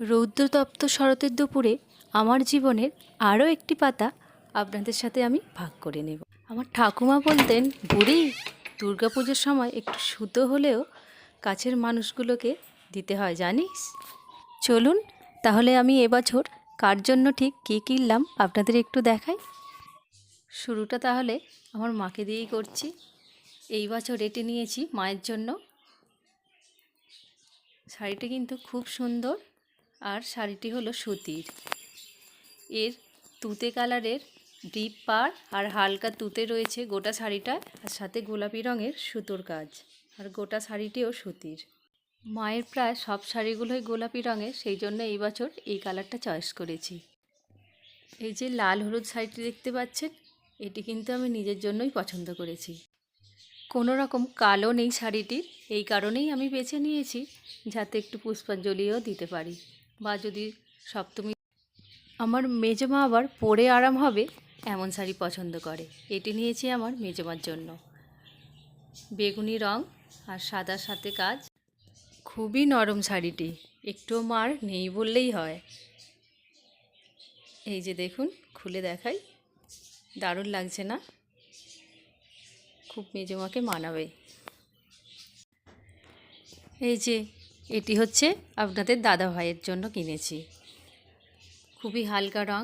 রৌদ্রতপ্ত শরতের দুপুরে আমার জীবনের আরও একটি পাতা আপনাদের সাথে আমি ভাগ করে নেব। আমার ঠাকুমা বলতেন, বুড়ি, দুর্গাপুজোর সময় একটু সুতো হলেও কাছের মানুষগুলোকে দিতে হয়, জানিস? চলুন, তাহলে আমি এবছর কার জন্য ঠিক কী কিনলাম আপনাদের একটু দেখাই। শুরুটা তাহলে আমার মাকে দিয়েই করছি। এই বছর এটি নিয়েছি মায়ের জন্য। শাড়িটি কিন্তু খুব সুন্দর। আর শাড়িটি হলো সুতির। এর তুতে কালারের ডিপ পার আর হালকা তুতে রয়েছে গোটা শাড়িটা আর সাথে গোলাপি রঙের সুতোর কাজ। আর গোটা শাড়িটিও সুতির। মায়ের প্রায় সব শাড়িগুলোই গোলাপি রঙের, সেই জন্য এই বছর এই কালারটা চয়েস করেছি। এই যে লাল হলুদ শাড়িটি দেখতে পাচ্ছেন, এটি কিন্তু আমি নিজের জন্যই পছন্দ করেছি। কোনো রকম কালো নেই শাড়িটির, এই কারণেই আমি বেছে নিয়েছি, যাতে একটু পুষ্পাঞ্জলিও দিতে পারি। বা যদি সপ্তমী আমার মেজমা আবার পরে আরাম হবে, এমন শাড়ি পছন্দ করে। এটি নিয়েছি আমার মেজমার জন্য। বেগুনি রং আর সাদার সাথে কাজ। খুবই নরম শাড়িটি। একটুও মার নেই বললেই হয়। এই যে দেখুন, খুলে দেখাই। দারুণ লাগছে না? খুব মেজমাকে মানাবে। এই যে এটি হচ্ছে আপনাদের দাদা ভাইয়ের জন্য কিনেছি। খুবই হালকা রং।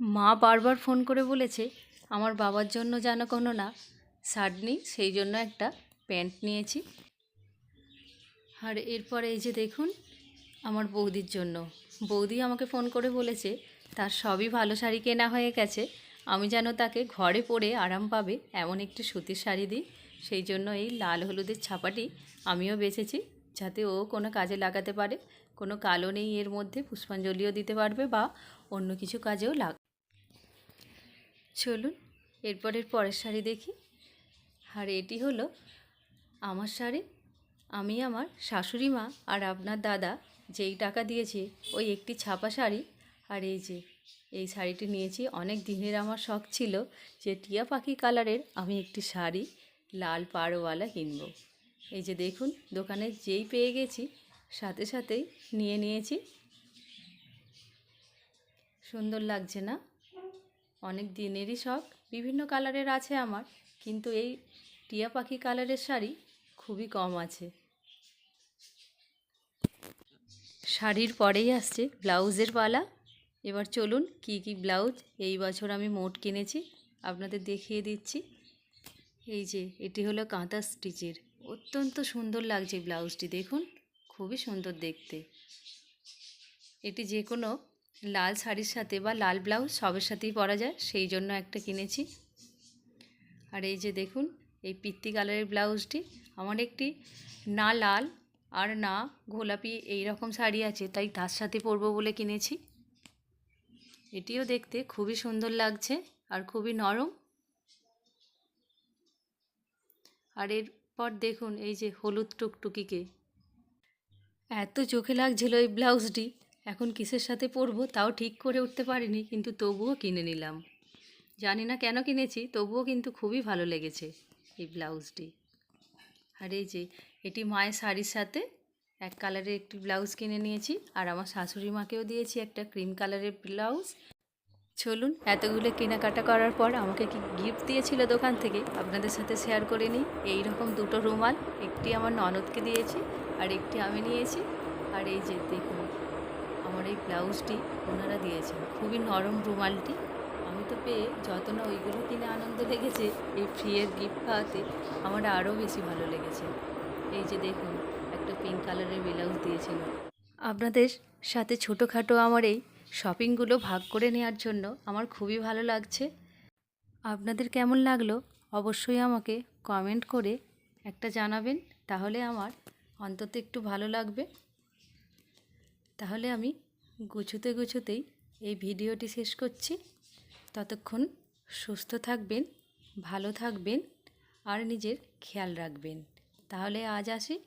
মা বারবার ফোন করে বলেছে, আমার বাবার জন্য যেন কোনো না শার্ট নিই, সেই জন্য একটা প্যান্ট নিয়েছি। আর এরপরে এই যে দেখুন, আমার বৌদির জন্য। বৌদি আমাকে ফোন করে বলেছে, তার সবই ভালো শাড়ি কেনা হয়ে গেছে, আমি যেন তাকে ঘরে পরে আরাম পাবে, এমন একটি সুতির শাড়ি দিই। সেই জন্য এই লাল হলুদের ছাপাটি আমিও বেছেছি যাতে ও কোনো কাজে লাগাতে পারে। কোনো কালো নেই এর মধ্যে, পুষ্পাঞ্জলিও দিতে পারবে বা অন্য কিছু কাজেও লাগ। চলুন, এরপরের পরের শাড়ি দেখি। আর এটি হলো আমার শাড়ি। আমি আমার শাশুড়ি মা আর আপনার দাদা যেই টাকা দিয়েছে, ওই একটি ছাপা শাড়ি। আর এই যে, এই শাড়িটি নিয়েছি। অনেক দিনের আমার শখ ছিল যে টিয়া পাখি কালারের আমি একটি শাড়ি, লাল পাড়ওয়ালা কিনব। এই যে দেখুন, দোকানে যেই পেয়ে গেছি, সাথে সাথেই নিয়ে নিয়েছি। সুন্দর লাগছে না? অনেক দিনেরই শখ, বিভিন্ন কালারের আছে আমার, কিন্তু এই টিয়া পাখি কালারের শাড়ি খুবই কম আছে। শাড়ির পরেই আসছে ব্লাউজের পালা। এবার চলুন, কি কি ব্লাউজ এই বছর আমি মোট কিনেছি, আপনাদের দেখিয়ে দিচ্ছি। এই যে, এটি হলো কাঁথা স্টিচের। অত্যন্ত সুন্দর লাগছে ব্লাউজটি, দেখুন, খুবই সুন্দর দেখতে। এটি যে কোনো লাল শাড়ির সাথে বা লাল ব্লাউজ সবের সাথেই পরা যায়, সেই জন্য একটা কিনেছি। আর এই যে দেখুন, এই পিত্তি কালারের ব্লাউজটি, আমার একটি না লাল আর না গোলাপি এই রকম শাড়ি আছে, তাই তার সাথে পরবো বলে কিনেছি। এটিও দেখতে খুবই সুন্দর লাগছে আর খুবই নরম। আর এরপর দেখুন এই যে হলুদ টুকটুকিকে। এত চোখে লাগছিল এই ব্লাউজটি, এখন কিসের সাথে পরবো তাও ঠিক করে উঠতে পারিনি, কিন্তু তবুও কিনে নিলাম। জানি না কেন কিনেছি, তবুও কিন্তু খুবই ভালো লেগেছে এই ব্লাউজটি। আর এই যে এটি মায়ের শাড়ির সাথে এক কালারের একটি ব্লাউজ কিনে নিয়েছি, আর আমার শাশুড়ি মাকেও দিয়েছি একটা ক্রিম কালারের ব্লাউজ। চলুন, এতগুলো কেনাকাটা করার পর আমাকে কি গিফট দিয়েছিল দোকান থেকে? আপনাদের সাথে শেয়ার করে নিই। এই রকম দুটো রুমাল, একটি আমার ননদকে দিয়েছি আর একটি আমি নিয়েছি। আর এই যে দেখুন, আমার এই ব্লাউজটি ওনারা দিয়েছেন। খুবই নরম রুমালটি। আমি তো পেয়ে যত না ওইগুলো কিনে আনন্দ লেগেছে। এই ফ্রিয়ের গিফট পাওয়াতে আমার আরও বেশি ভালো লেগেছে। এই যে দেখুন, একটা পিঙ্ক কালারের ব্লাউজ দিয়েছিল আপনাদের সাথে ছোটোখাটো আমার এই শপিংগুলো ভাগ করে নেওয়ার জন্য আমার খুবই ভালো লাগছে। আপনাদের কেমন লাগল অবশ্যই আমাকে কমেন্ট করে একটা জানাবেন, তাহলে আমার অন্তত একটু ভালো লাগবে। তাহলে আমি গুছোতে গুছোতেই এই ভিডিওটি শেষ করছি। ততক্ষণ সুস্থ থাকবেন, ভালো থাকবেন, আর নিজের খেয়াল রাখবেন। তাহলে আজ আসি।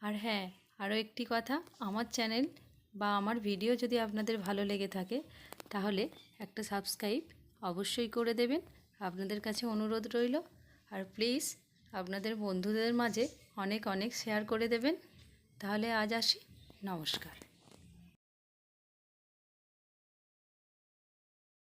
আর হ্যাঁ আরও একটি কথা, আমার চ্যানেল বা আমার ভিডিও যদি আপনাদের ভালো লেগে থাকে, তাহলে একটা সাবস্ক্রাইব অবশ্যই করে দেবেন। আপনাদের কাছে অনুরোধ রইল। আর প্লিজ আপনাদের বন্ধুদের মাঝে অনেক অনেক শেয়ার করে দেবেন। তাহলে আজ আসি। নমস্কার।